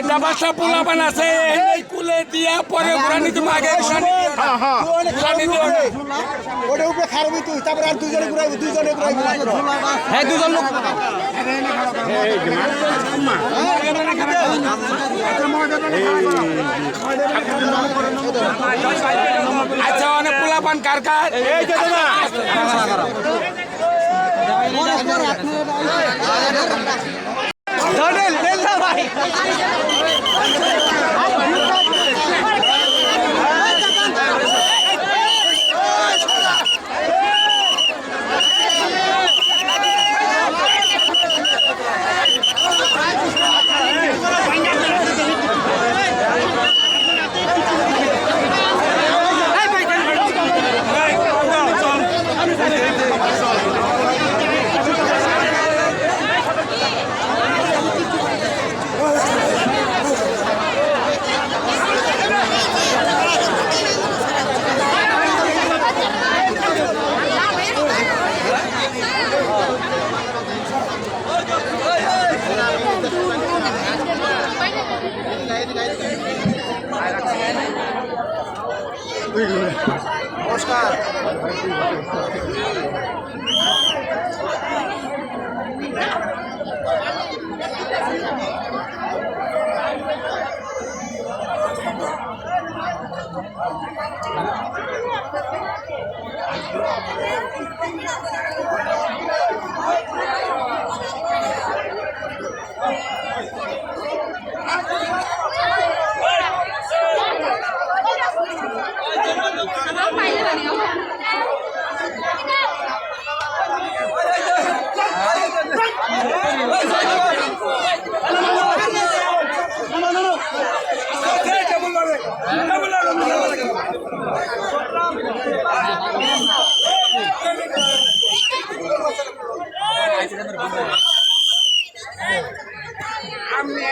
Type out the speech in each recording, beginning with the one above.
পাঁচটা পোলাপান আছে এই কুলে দিয়া পরে ঘুরানি তুমি আগে ঘুরানি। ঘুরানি ওটা উপরে খারবি তুই তারপরে আর দুজনে ঘুরাইবি দুজনে ঘুরাইবি হ্যাঁ দুজন লোক আচ্ছা অনেক পোলাপান কার কার ধরেন নমস্কার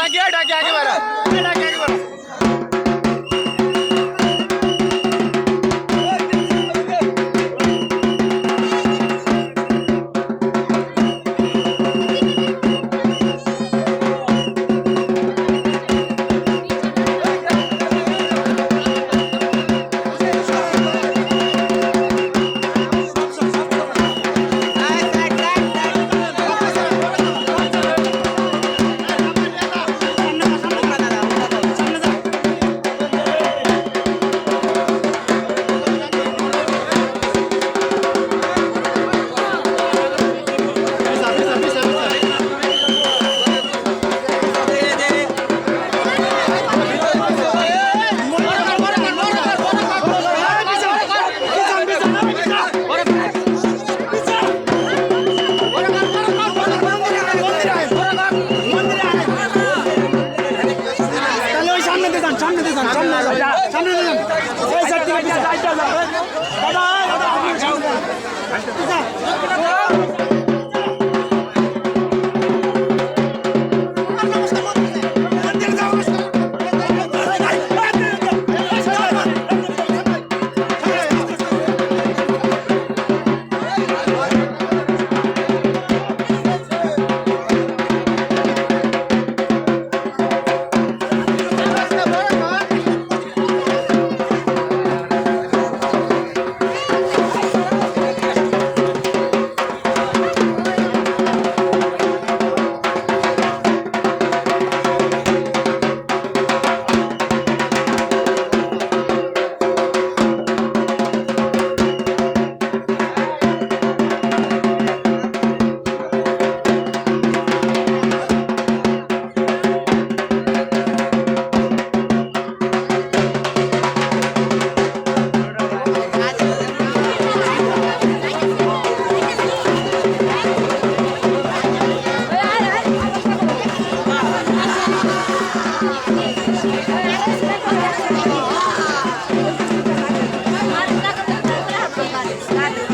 ঢাকিয়ে ঢাকিয়ে আগে বাড়া ঢাকিয়ে আগে বাড়া সামনে নেন এই সাইড থেকে দাদা দাদা Alex Lalo.